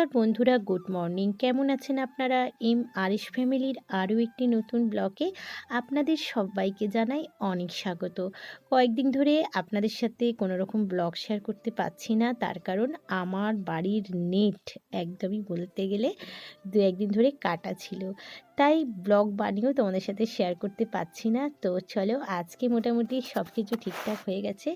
নমস্কার বন্ধুরা, good morning. কেমন আছেন আপনারা? এম আরিশ ফ্যামিলির আরও একটি নতুন ব্লকে আপনাদের সবাইকে জানাই অনেক স্বাগত। কয়েকদিন ধরে আপনাদের সাথে কোনো রকম ব্লগ শেয়ার করতে পারছি না, তার কারণ আমার বাড়ির নেট একদমই বলতে গেলে দু একদিন ধরে কাটা ছিল। তাই ব্লগ বানিয়েও তোমাদের সাথে শেয়ার করতে পারছি না। তো চলো, আজকে মোটামুটি সব কিছু ঠিকঠাক হয়ে গেছে।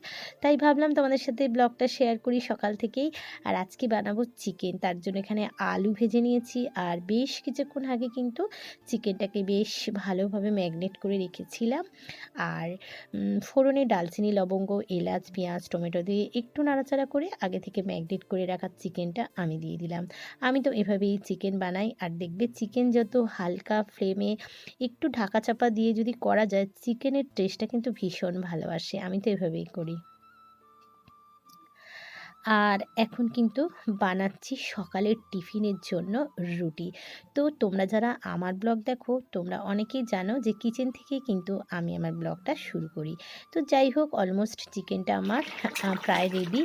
তাই ভাবলাম তোমাদের সাথে ব্লগটা শেয়ার করি সকাল থেকেই। আর আজকে বানাবো চিকেন তার জন্য এখানে আলু ভেজে নিয়েছি। আর বেশ কিছুক্ষণ আগে কিন্তু চিকেনটাকে বেশ ভালোভাবে ম্যাগনেট করে রেখেছিলাম। আর ফোড়নে ডালচিনি, লবঙ্গ, এলাচ, পেঁয়াজ, টমেটো দিয়ে একটু নাড়াচাড়া করে আগে থেকে ম্যাগনেট করে রাখা চিকেনটা আমি দিয়ে দিলাম। আমি তো এভাবেই চিকেন বানাই। আর দেখবে চিকেন যত হালকা ফ্লেমে একটু ঢাকা চাপা দিয়ে যদি করা যায়, চিকেনের টেস্টটা কিন্তু ভীষণ ভালো আসে। আমি তো এভাবেই করি। আর এখন কিন্তু বানাচ্ছি সকালের টিফিনের জন্য রুটি। তো তোমরা যারা আমার ব্লগ দেখো, তোমরা অনেকেই জানো যে কিচেন থেকে কিন্তু আমি আমার ব্লগটা শুরু করি। তো যাই হোক অলমোস্ট চিকেনটা আমার প্রায় রেডি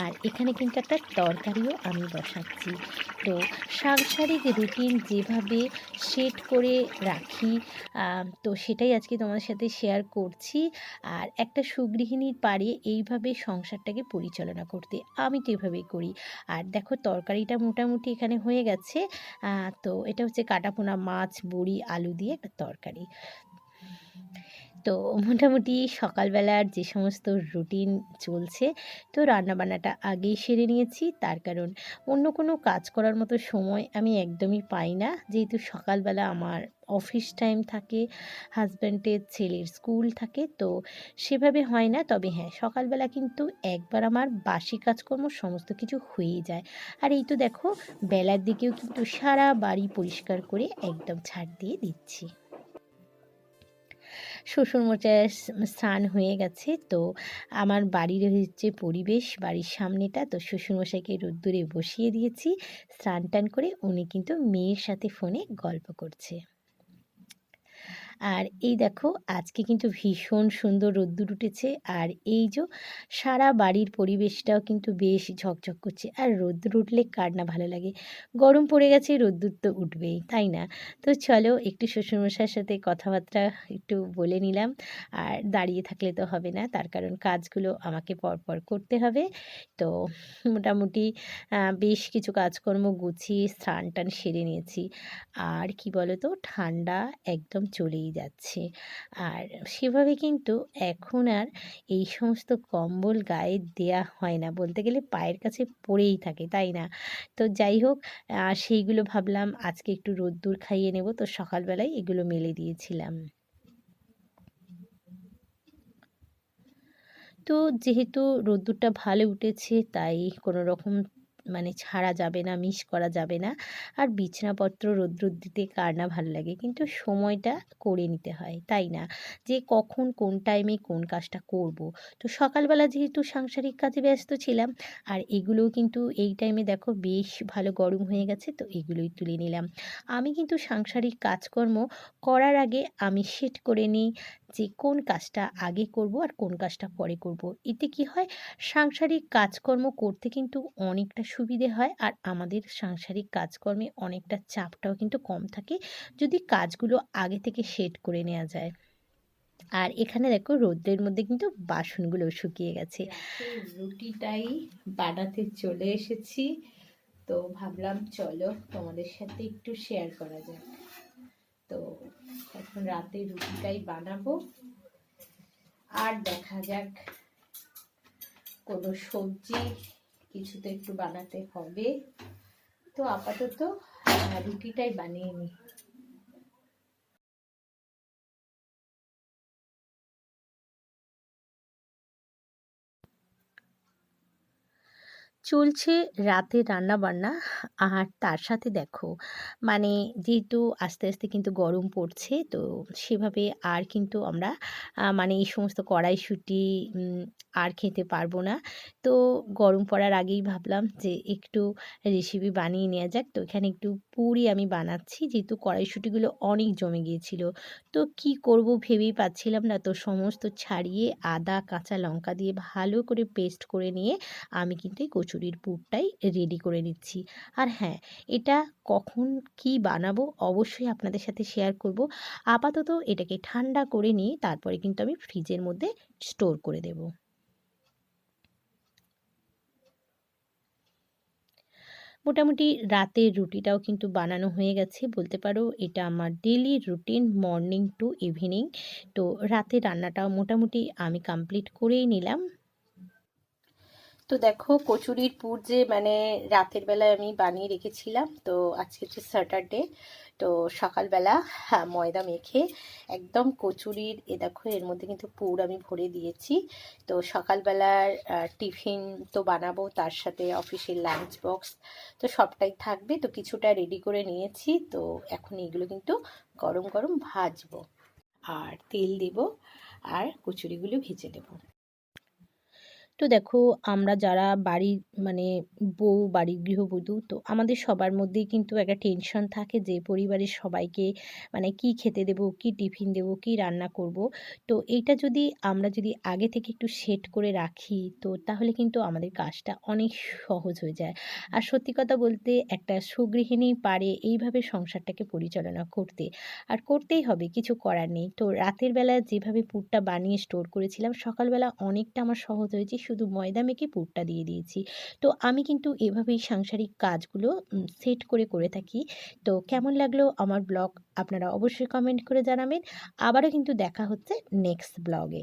আর এখানে কিন্তু একটা তরকারিও আমি বসাচ্ছি। তো সাংসারিক রুটিন যেভাবে সেট করে রাখি তো সেটাই আজকে তোমাদের সাথে শেয়ার করছি। আর একটা সুগৃহিণীর পারে এইভাবে সংসারটাকে পরিচালনা করতে আমি তো এভাবেই করি। আর দেখো তরকারিটা মোটামুটি এখানে হয়ে গেছে। তো এটা হচ্ছে কাটাপোনা, মাছ, বড়ি, আলু দিয়ে একটা তরকারি। তো মোটামুটি সকালবেলার যে সমস্ত রুটিন চলছে, তো রান্নাবান্নাটা আগেই সেরে নিয়েছি। তার কারণ অন্য কোনো কাজ করার মতো সময় আমি একদমই পাই না। যেহেতু সকালবেলা আমার অফিস টাইম থাকে হাজব্যান্ডের ছেলের স্কুল থাকে, তো সেভাবে হয় না। তবে হ্যাঁ সকালবেলা কিন্তু একবার আমার বাসি কাজকর্ম সমস্ত কিছু হয়েই যায়। আর এই তো দেখো, বেলার দিকেও কিন্তু সারা বাড়ি পরিষ্কার করে একদম ছাড় দিয়ে দিচ্ছি। শ্বশুরমশাই স্নান হয়ে গেছে। তো আমার বাড়ির হচ্ছে পরিবেশ, বাড়ির সামনেটা। তো শ্বশুরমশাইকে রোদ্দুরে বসিয়ে দিয়েছি। স্নান টান করে উনি কিন্তু মেয়ের সাথে ফোনে গল্প করছে। আর এই দেখো, আজকে কিন্তু ভীষণ সুন্দর রোদ্দুর উঠেছে। আর এই যে সারা বাড়ির পরিবেশটাও কিন্তু বেশ ঝকঝক করছে। আর রোদ্দুর উঠলে কার না ভালো লাগে? গরম পড়ে গেছে, রোদ্দুর তো উঠবেই, তাই না? তো চলো, একটু শ্বশুরমশাইয়ের সাথে কথাবার্তা একটু বলে নিলাম। আর দাঁড়িয়ে থাকলে তো হবে না, তার কারণ কাজগুলো আমাকে পরপর করতে হবে। তো মোটামুটি বেশ কিছু কাজকর্ম গুছিয়ে স্নান টান সেরে নিয়েছি। আর কি বলো তো ঠান্ডা একদম চলেই যাচ্ছে। আর সেভাবে কিন্তু এখন আর এই সমস্ত কম্বল গায়ে দেয়া হয় না। বলতে গেলে পায়ের কাছে পড়েই থাকে, তাই না? তো যাই হোক সেইগুলো ভাবলাম আজকে একটু রোদ্দুর খাইয়ে নেব। তো সকালবেলায় এগুলো মেলে দিয়েছিলাম। তো যেহেতু রোদ্দুরটা ভালো উঠেছে, তাই কোনো রকম মানে ছাড়া যাবে না মিস করা যাবে না। আর বিছানাপত্র রোদ্দুর দিতে কার না ভালো লাগে। কিন্তু সময়টা করে নিতে হয়, তাই না? যে কখন, কোন টাইমে কোন কাজটা করব? তো সকালবেলা যেহেতু সাংসারিক কাজে ব্যস্ত ছিলাম, আর এগুলোও কিন্তু এই টাইমে দেখো বেশ ভালো গরম হয়ে গেছে, তো এগুলোই তুলে নিলাম। আমি কিন্তু সাংসারিক কাজকর্ম করার আগে আমি সেট করে নিই যে কোন কাজটা আগে করব আর কোন কাজটা পরে করব। এতে কি হয়? সাংসারিক কাজকর্ম করতে কিন্তু অনেকটা সুবিধে হয় আর আমাদের সাংসারিক কাজকর্মে অনেকটা চাপটাও কিন্তু কম থাকে যদি কাজগুলো আগে থেকে সেট করে নেওয়া যায়। আর এখানে দেখো রোদ্রের মধ্যে কিন্তু বাসনগুলো শুকিয়ে গেছে। রুটিটাই বানাতে চলে এসেছি। তো ভাবলাম চলো তোমাদের সাথে একটু শেয়ার করা যাক। তো এখন রাতে রুটিটাই বানাবো। আর দেখা যাক, কোনো সবজি কিছু তো একটু বানাতে হবে। তো আপাতত রুটিটাই বানিয়ে নিই। চলছে রাতে রান্না বান্না আর তার সাথে দেখো মানে যেহেতু আস্তে আস্তে কিন্তু গরম পড়ছে, তো সেভাবে আর কিন্তু আমরা মানে এই সমস্ত কড়াইশুঁটি আর খেতে পারব না। তো গরম পড়ার আগেই ভাবলাম যে একটু রেসিপি বানিয়ে নেওয়া যাক। তো এখানে একটু পুরি আমি বানাচ্ছি, যেহেতু কড়াইশুঁটিগুলো অনেক জমে গিয়েছিল। তো কি করব ভেবেই পাচ্ছিলাম না। তো সমস্ত ছাড়িয়ে আদা, কাঁচা লঙ্কা দিয়ে ভালো করে পেস্ট করে নিয়ে আমি কিন্তু এই কচুরির পুরটাই রেডি করে নিচ্ছি। আর হ্যাঁ এটা কখন কি বানাবো অবশ্যই আপনাদের সাথে শেয়ার করব। আপাতত এটাকে ঠান্ডা করে নিয়ে তারপরে কিন্তু আমি ফ্রিজের মধ্যে স্টোর করে দেব। মোটামুটি রাতের রুটিটাও কিন্তু বানানো হয়ে গেছে, বলতে পারো এটা আমার daily routine morning to evening তো রাতে রান্নাটাও মোটামুটি আমি কমপ্লিট করেই নিলাম। তো দেখো, কচুরির পুর যে মানে রাতের বেলায় আমি বানিয়ে রেখেছিলাম, তো আজকে হচ্ছে স্যাটারডে তো সকালবেলা হ্যাঁ ময়দা মেখে একদম কচুরির, এ দেখো, এর মধ্যে কিন্তু পুর আমি ভরে দিয়েছি। তো সকালবেলার টিফিন তো বানাবো, তার সাথে অফিসের লাঞ্চ বক্স তো সবটাই থাকবে। তো কিছুটা রেডি করে নিয়েছি, তো এখন এগুলো কিন্তু গরম গরম ভাজবো। আর তেল দেব, আর কচুরিগুলো ভেজে দেবো তো দেখো, আমরা যারা বাড়ির মানে বউ, বাড়ির গৃহবধূ, তো আমাদের সবার মধ্যেই কিন্তু একটা টেনশন থাকে যে পরিবারের সবাইকে মানে কি খেতে দেবো, কি টিফিন দেবো, কি রান্না করব। তো এইটা যদি আমরা যদি আগে থেকে একটু সেট করে রাখি, তো তাহলে কিন্তু আমাদের কাজটা অনেক সহজ হয়ে যায়। আর সত্যি কথা বলতে একটা সুগৃহিণী পারে এইভাবে সংসারটাকে পরিচালনা করতে। আর করতেই হবে, কিছু করার নেই। তো রাতের বেলা যেভাবে পুরটা বানিয়ে স্টোর করেছিলাম, সকালবেলা অনেকটা আমার সহজ হয়েছে। শুধু ময়দা মেখে পুরটা দিয়ে দিয়েছি। তো আমি কিন্তু এভাবেই সাংসারিক কাজগুলো সেট করে করে থাকি। তো কেমন লাগল আমার ব্লগ? আপনারা অবশ্যই কমেন্ট করে জানাবেন। আবারও কিন্তু দেখা হচ্ছে নেক্সট ব্লগে